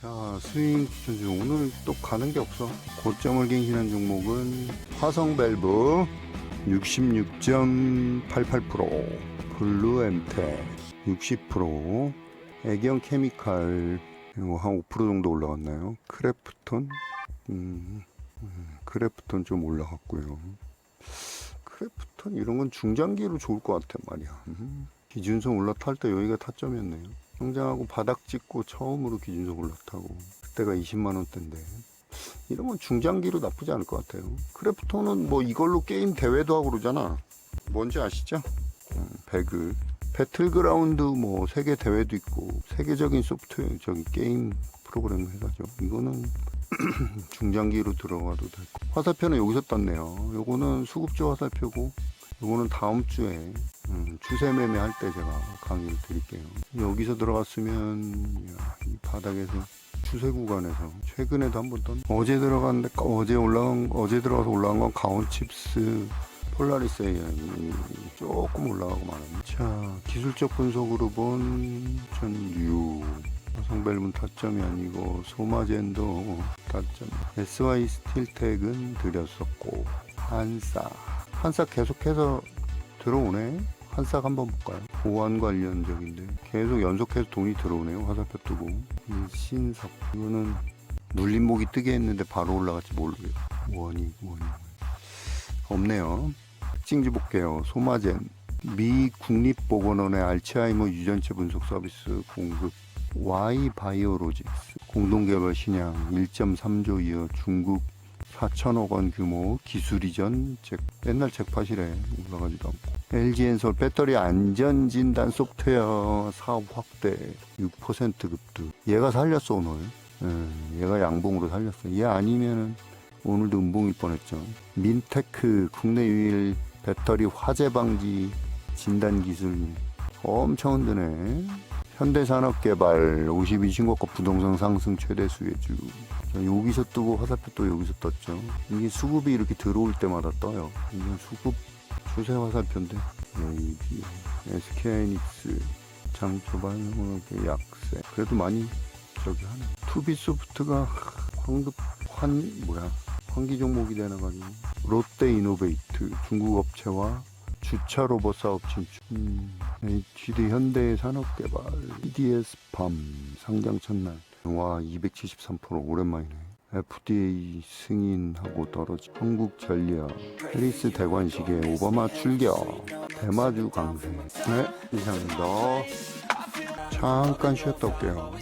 자, 스윙 추천 중. 오늘 또 가는 게 없어. 고점을 갱신한 종목은 화성 밸브 66.88%, 블루 엠텍 60%, 애경 케미칼 이거 한5% 정도 올라갔나요? 크래프톤 음, 음, 크래프톤 좀 올라갔고요. 크래프톤 이런 건 중장기로 좋을 것 같아 말이야. 음. 기준선 올라탈 때 여기가 타점이었네요. 성장하고 바닥 찍고 처음으로 기준선 올라타고 그때가 20만 원대인데 건 중장기로 나쁘지 않을 것 같아요. 크래프톤은 뭐 이걸로 게임 대회도 하고 그러잖아. 뭔지 아시죠? 음, 배그 배틀그라운드 뭐 세계 대회도 있고 세계적인 소프트웨어 저기 게임 프로그램 해가지고 이거는 중장기로 들어가도 되고 화살표는 여기서 떴네요. 요거는 수급주 화살표고 요거는 다음 주에 음, 추세 매매 할 때 제가 강의를 드릴게요. 여기서 들어갔으면 야, 이 바닥에서 추세 구간에서 최근에도 한번 떴. 어제 들어갔는데 어제 올라간 어제 들어가서 올라간 건 가온칩스 폴라리스 AI 조금 올라가고 말았네. 자 기술적 분석으로 본 전류 성벨문 타점이 아니고 소마젠도 타점 SY 스틸텍은 드렸었고 한사 한사 계속해서 들어오네 한싹 한번 볼까요? 보안 관련적인데 계속 연속해서 돈이 들어오네요. 화살표 뜨고. 신석. 이거는 눌림목이 뜨게 했는데 바로 올라갈지 모르겠어 원이 원이. 없네요. 특징지 볼게요. 소마젠. 미 국립보건원의 알츠하이머 유전체 분석 서비스 공급. Y 바이오로직스. 공동개발 신약 1.3조 이어 중국 4천억 원 규모 기술 이전 잭, 옛날 잭팟이래. 올라가지도 않고 LG엔솔 배터리 안전진단 소프트웨어 사업 확대 6% 급등. 얘가 살렸어 오늘. 예, 얘가 양봉으로 살렸어. 얘 아니면은 오늘도 음봉일 뻔했죠. 민테크 국내 유일 배터리 화재 방지 진단 기술 엄청 흔드네. 현대산업개발 52신고가 부동산 상승 최대 수혜주. 자, 여기서 뜨고 화살표 또 여기서 떴죠. 이게 수급이 이렇게 들어올 때마다 떠요. 이건 수급 추세 화살표인데 AB SK하이닉스 장초발명학의 약세 그래도 많이 저기 하네 투비소프트가 황급 환 뭐야 환기 종목이 되나가지고 롯데 이노베이트 중국 업체와 주차 로봇 사업 진출. 음, HD 현대 산업개발, EDS 밤 상장 첫날. 와 273% 오랜만이네. FDA 승인하고 떨어지. 한국 전력, 해리스 대관식의 오바마 출격, 대마주 강세. 네, 이상입니다. 잠깐 쉬었다 올게요.